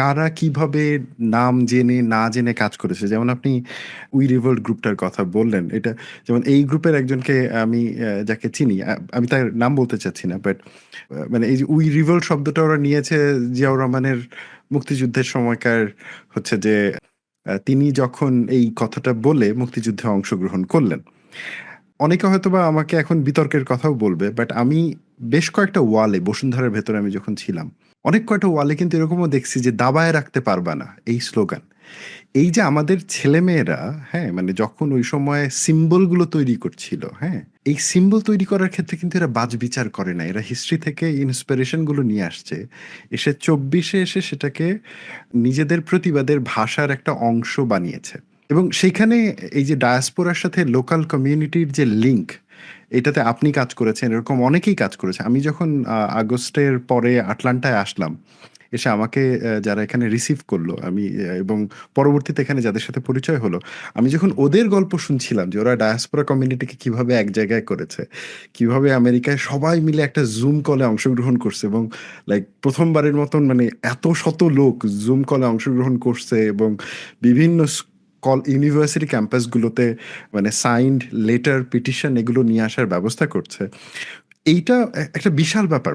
কারা কীভাবে নাম জেনে, না জেনে কাজ করেছে। যেমন আপনি উই রিভোল্ট গ্রুপটার কথা বললেন। এটা যেমন এই গ্রুপের একজনকে আমি যাকে চিনি আমি তার নাম বলতে চাচ্ছি না। বাট মানে এই যে উই রিভোল্ট শব্দটা ওরা নিয়েছে জিয়াউর রহমানের মুক্তিযুদ্ধের সময়কার হচ্ছে যে তিনি যখন এই কথাটা বলে মুক্তিযুদ্ধে অংশগ্রহণ করলেন। অনেকে হয়তো বা আমাকে এখন বিতর্কের কথাও বলবে। বাট আমি বেশ কয়েকটা ওয়ালে বসুন্ধরার ভেতরে আমি যখন ছিলাম, অনেক কয়টা ওয়ালে কিন্তু এরকমও দেখছি যে দাবায় রাখতে পারবা না এই স্লোগান। এই যে আমাদের ছেলেমেয়েরা, হ্যাঁ? মানে যখন ওই সময় সিম্বলগুলো তৈরি করছিল, হ্যাঁ? এই সিম্বল তৈরি করার ক্ষেত্রে কিন্তু এরা বাছবিচার করে না। এরা হিস্ট্রি থেকে ইন্সপিরেশনগুলো নিয়ে আসছে। এসে চব্বিশে এসে সেটাকে নিজেদের প্রতিবাদের ভাষার একটা অংশ বানিয়েছে। এবং সেইখানে এই যে ডায়াসপোরার সাথে লোকাল কমিউনিটির যে লিঙ্ক, এটাতে আপনি কাজ করেছেন, এরকম অনেকেই কাজ করেছে। আমি যখন আগস্টের পরে আটলান্টায় আসলাম, এসে আমাকে যারা এখানে রিসিভ করল আমি এবং পরবর্তীতে এখানে যাদের সাথে পরিচয় হলো, আমি যখন ওদের গল্প শুনছিলাম যে ওরা ডায়াসপোরা কমিউনিটিকে কীভাবে এক জায়গায় করেছে। কীভাবে আমেরিকায় সবাই মিলে একটা জুম কলে অংশগ্রহণ করছে এবং লাইক প্রথমবারের মতন মানে এত শত লোক জুম কলে অংশগ্রহণ করছে এবং বিভিন্ন কল ইউনিভার্সিটি ক্যাম্পাসগুলোতে মানে সাইন্ড লেটার, পিটিশন এগুলো নিয়ে আসার ব্যবস্থা করছে। এইটা একটা বিশাল ব্যাপার।